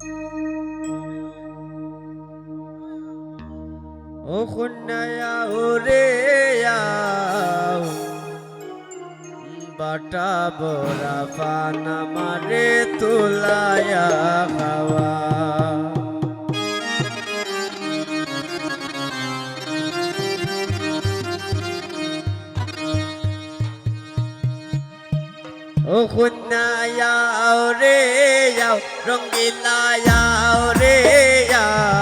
ও খুন্নায়া ওরে বাটা বড়া পান মারে তোলায়া খাওয়া। ও খুন্নায়া রে যাও রঙ্গিলায়া রে যাও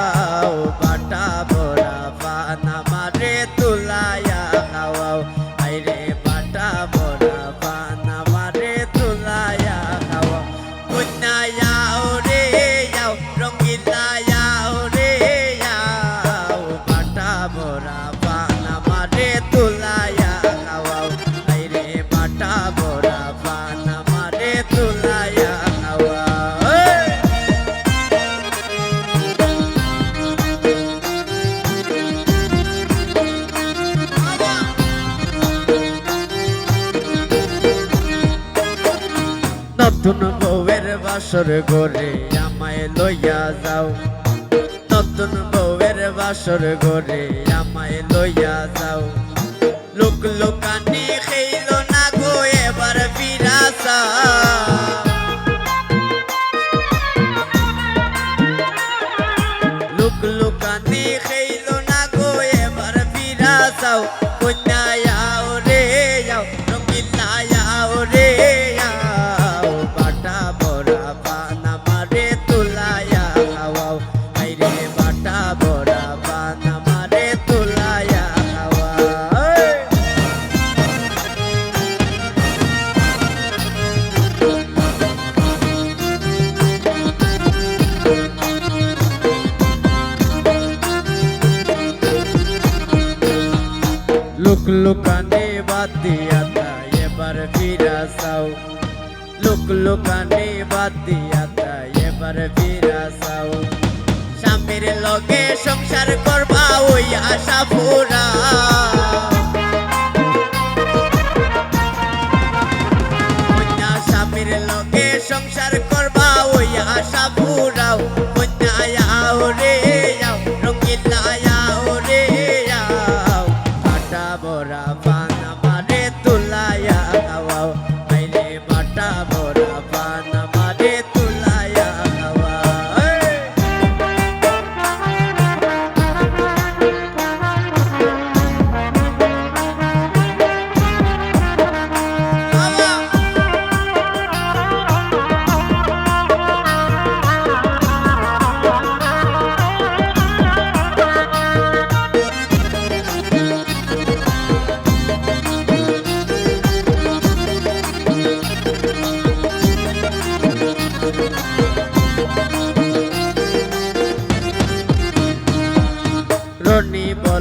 নতুন বউয়ের বাসর ঘরে আমায় লইয়া যাও। নতুন বউয়ের বাসর ঘরে আমায় লইয়া যাও। লুকানে বাদ দিয়া তা এবার ফিরা সাও লুক লুকানে বাদ দিয়া তা এবার ফিরা সাও স্বামীর লগে সংসার করবা ওই আশা পুরা। সংসার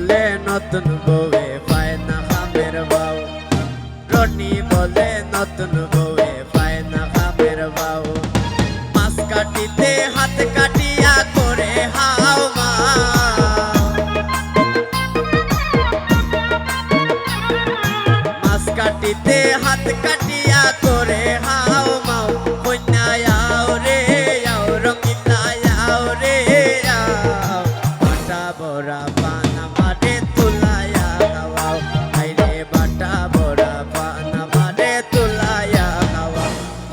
বলে, নতুন বউয়ে পায় না খামের বাউ। রনি বলে, নতুন বউয়ে পায় না খামের বাউ। মাছ কাটিতে হাত কাটিয়া করে হাও মাস কাটিতে হাত কাটিয়া করে হাও মাও বন্যায় আও রে, আও রঙিলা আও রে, আও। বড়া